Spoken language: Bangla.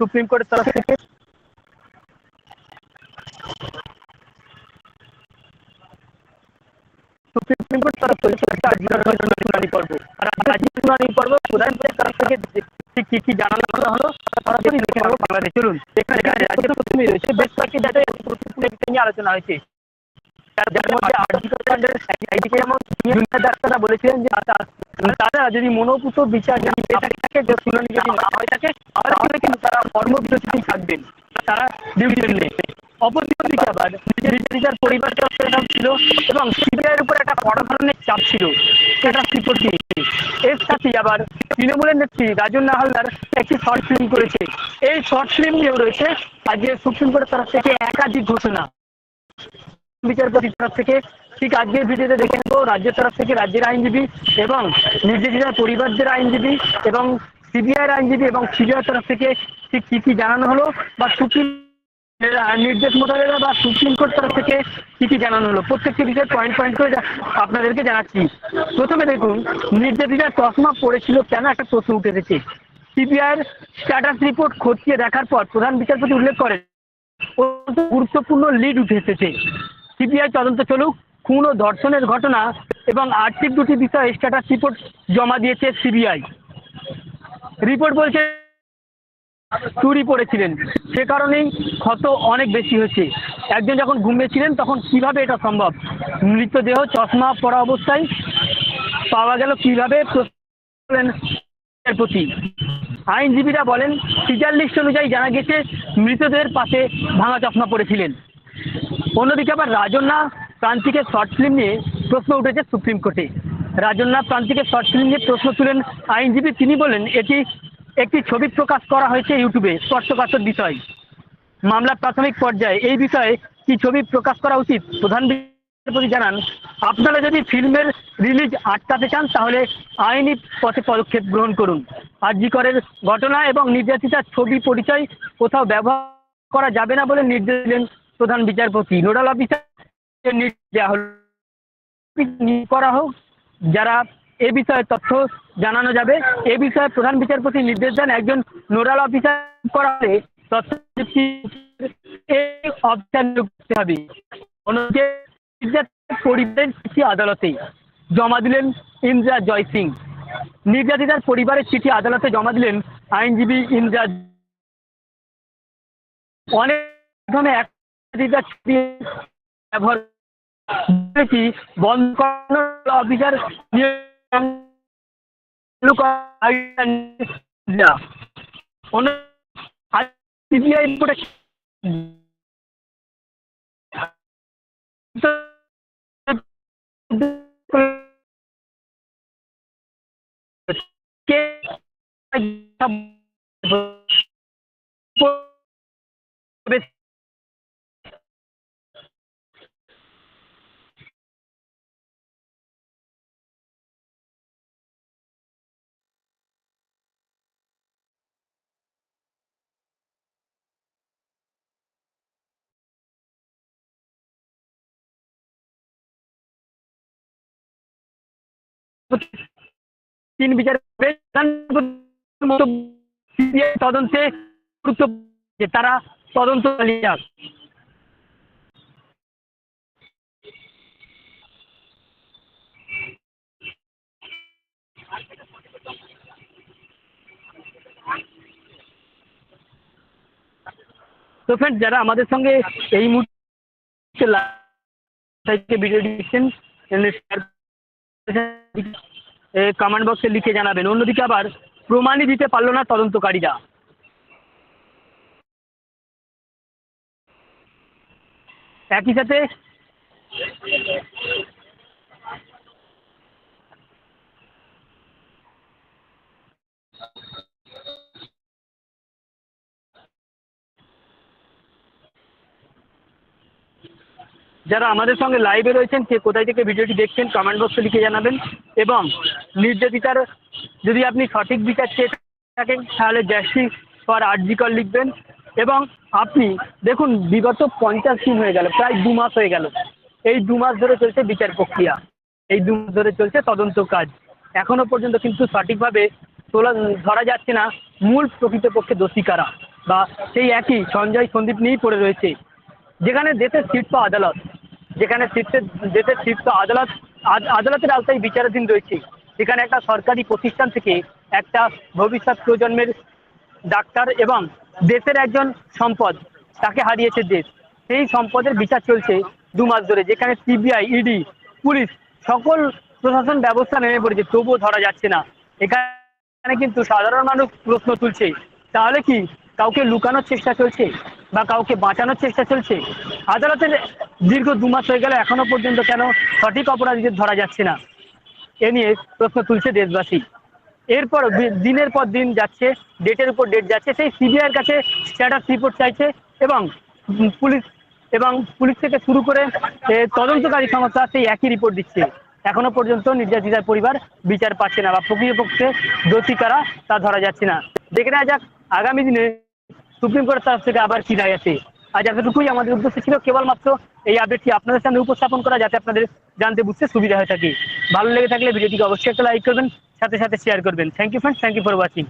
সুপ্রিম কোর্টের তরফ থেকে সুপ্রিম একটা শুনানি আর শুনানি প্রধান তরফ থেকে কি কি জানানো হলো সরাসরি দেখে নেব বাংলাদেশ। চলুন, এখানে আজকে প্রথমেই রয়েছে, বেশ কয়েকটি প্রতিক্রিয়া নিয়ে আলোচনা হয়েছে। যার যেমন বলেছিলেন যে তারা যদি বিচার শুনানি হয়ে থাকে কিন্তু তারা থাকবেন। তারা ছিল এবং সিবিআইয়ের বড় ধরনের চাপ ছিল, সেটা দিয়েছে এর সাথে আবার তৃণমূলের নেত্রী রাজন হালদার একটি শর্ট ফিল্ম করেছে। এই শর্ট ফিল্ম নিয়েও রয়েছে আজকে সুপ্রিম কোর্টের তরফ থেকে একাধিক ঘোষণা। বিচারপতির তরফ থেকে ঠিক আজকের ভিডিওতে দেখে নেব, রাজ্যের তরফ থেকে রাজ্যের আইনজীবী এবং নির্দেশিতার পরিবারদের আইনজীবী এবং সিবিআইয়ের আইনজীবী এবং সিবিআইয়ের তরফ থেকে ঠিক কী কী জানানো হলো বা সুপ্রিম নির্দেশ মোতাবেক বা সুপ্রিম কোর্ট তরফ থেকে কী কী জানানো হলো? প্রত্যেকটি বিষয় পয়েন্ট পয়েন্ট করে আপনাদেরকে জানাচ্ছি। প্রথমে দেখুন নির্দেশিকার চশমা পড়েছিল কেন? একটা প্রশ্ন উঠে এসেছে। সিবিআইয়ের স্ট্যাটাস রিপোর্ট খতিয়ে দেখার পর প্রধান বিচারপতি উল্লেখ করেন গুরুত্বপূর্ণ লিড উঠে এসেছে। সিবিআই তদন্ত চলুক, খুন ও ধর্ষণের ঘটনা এবং আর্থিক দুটি বিষয়ে স্ট্যাটাস রিপোর্ট জমা দিয়েছে সিবিআই। রিপোর্ট বলছে চুরি পড়েছিলেন সে কারণেই ক্ষত অনেক বেশি হয়েছে। একজন যখন ঘুমিয়েছিলেন, তখন কীভাবে এটা সম্ভব? মৃতদেহ, চশমা পরা অবস্থায় পাওয়া গেল কীভাবে? প্রতি। আইনজীবীরা বলেন, সিজার লিস্ট অনুযায়ী জানা গেছে, মৃতদের পাশে ভাঙা চশমা পড়েছিলেন। অন্যদিকে আবার রাজন্যা প্রান্তিকের শর্ট ফিল্ম নিয়ে প্রশ্ন উঠেছে সুপ্রিম কোর্টে। রাজন্যা প্রান্তিকের শর্ট ফিল্ম নিয়ে প্রশ্ন তুলেন আইনজীবী। তিনি বলেন, এটি একটি ছবি প্রকাশ করা হয়েছে ইউটিউবে, স্পর্শকাতর বিষয়। মামলার প্রাথমিক পর্যায়ে এই বিষয়ে কি ছবি প্রকাশ করা উচিত? প্রধান বিচারপতি জানান, আপনারা যদি ফিল্মের রিলিজ আটকাতে চান, তাহলে আইনি পথে পদক্ষেপ গ্রহণ করুন। আরজি করের ঘটনা এবং নির্যাতিতার ছবি পরিচয় কোথাও ব্যবহার করা যাবে না বলে নির্দেশ দিলেন প্রধান বিচারপতি। নোডাল অফিসার দেওয়া হল। করা হোক, যারা এ বিষয়ে তথ্য জানানো যাবে। এ বিষয়ে প্রধান বিচারপতি নির্দেশ দেন, একজন নোডাল অফিসার করা হলে তথ্য নিয়োগ করতে হবে। অন্যদিকে পরিবারের চিঠি আদালতে জমা দিলেন ইন্দ্রা জয় সিং। নির্যাতিতার পরিবারের চিঠি আদালতে জমা দিলেন আইনজীবী ইন্দ্রা অনেক মাধ্যমে এক ব্যবহার বন্ধ করানোর officer CBI look at India. On India, I put a Okay. তিন বিচার তদন্তে তারা তদন্ত চালিয়ে তো ফ্রেন্ড যারা আমাদের সঙ্গে এই মুহূর্তে ভিডিও দেখছেন কমেন্ট বক্সে লিখে জানাবেন। অন্যদিকে আবার প্রমাণই দিতে পারল না তদন্তকারীরা। একই সাথে যারা আমাদের সঙ্গে লাইভে রয়েছেন, কে কোথায় থেকে ভিডিওটি দেখছেন কমেন্ট বক্সে লিখে জানাবেন। এবং নির্যাতিতার যদি আপনি সঠিক বিচার চেয়ে থাকেন, তাহলে জাস্টিস ফর আরজিকর লিখবেন। এবং আপনি, দেখুন, বিগত পঞ্চাশ দিন হয়ে গেল, প্রায় দু মাস হয়ে গেল। এই দু মাস ধরে চলছে বিচার প্রক্রিয়া। এই দু মাস ধরে চলছে তদন্ত কাজ। এখনও পর্যন্ত কিন্তু সঠিকভাবে তোলা, ধরা যাচ্ছে না মূল প্রকৃতপক্ষে দোষী কারা। বা সেই একই সঞ্জয় সন্দীপ নিয়েই পড়ে রয়েছে। যেখানে দেশের শীর্ষ আদালত যেখানে শীর্ষের দেশের শীর্ষ আদালত, আদ- আদালতের আওতায় বিচারাধীন রয়েছে। সেখানে একটা সরকারি প্রতিষ্ঠান থেকে একটা ভবিষ্যৎ প্রজন্মের ডাক্তার এবং দেশের একজন সম্পদ তাকে হারিয়েছে দেশ। সেই সম্পদের বিচার চলছে দু মাস ধরে, যেখানে সিবিআই, ইডি, পুলিশ সকল প্রশাসন ব্যবস্থা নেমে পড়েছে, তবুও ধরা যাচ্ছে না। এখানে কিন্তু সাধারণ মানুষ প্রশ্ন তুলছে, তাহলে কি কাউকে লুকানোর চেষ্টা চলছে বা কাউকে বাঁচানোর চেষ্টা চলছে? আদালতের দীর্ঘ দু মাস হয়ে গেল এখনও পর্যন্ত কেন সঠিক অপরাধীদের ধরা যাচ্ছে না? এ নিয়ে প্রশ্ন তুলছে দেশবাসী। এরপর দিনের পর দিন যাচ্ছে, ডেটের উপর ডেট যাচ্ছে, সেই সিবিআইয়ের কাছে স্ট্যাটাস রিপোর্ট চাইছে এবং পুলিশ এবং পুলিশ থেকে শুরু করে তদন্তকারী সংস্থা সেই একই রিপোর্ট দিচ্ছে। এখনও পর্যন্ত নির্যাতিতার পরিবার বিচার পাচ্ছে না বা প্রকৃতপক্ষে দোষী কারা তা ধরা যাচ্ছে না। দেখে নেওয়া যাক আগামী দিনে সুপ্রিম কোর্টের তরফ থেকে আবার কি রায় আছে আজ এতটুকুই। আমাদের উদ্দেশ্য ছিল কেবলমাত্র এই আপডেটটি আপনাদের সামনে উপস্থাপন করা যাতে আপনাদের জানতে বুঝতে সুবিধা হয়ে থাকে। ভালো লেগে থাকলে ভিডিওটিকে অবশ্যই একটা লাইক করবেন, সাথে সাথে শেয়ার করবেন। Thank you friends thank you for watching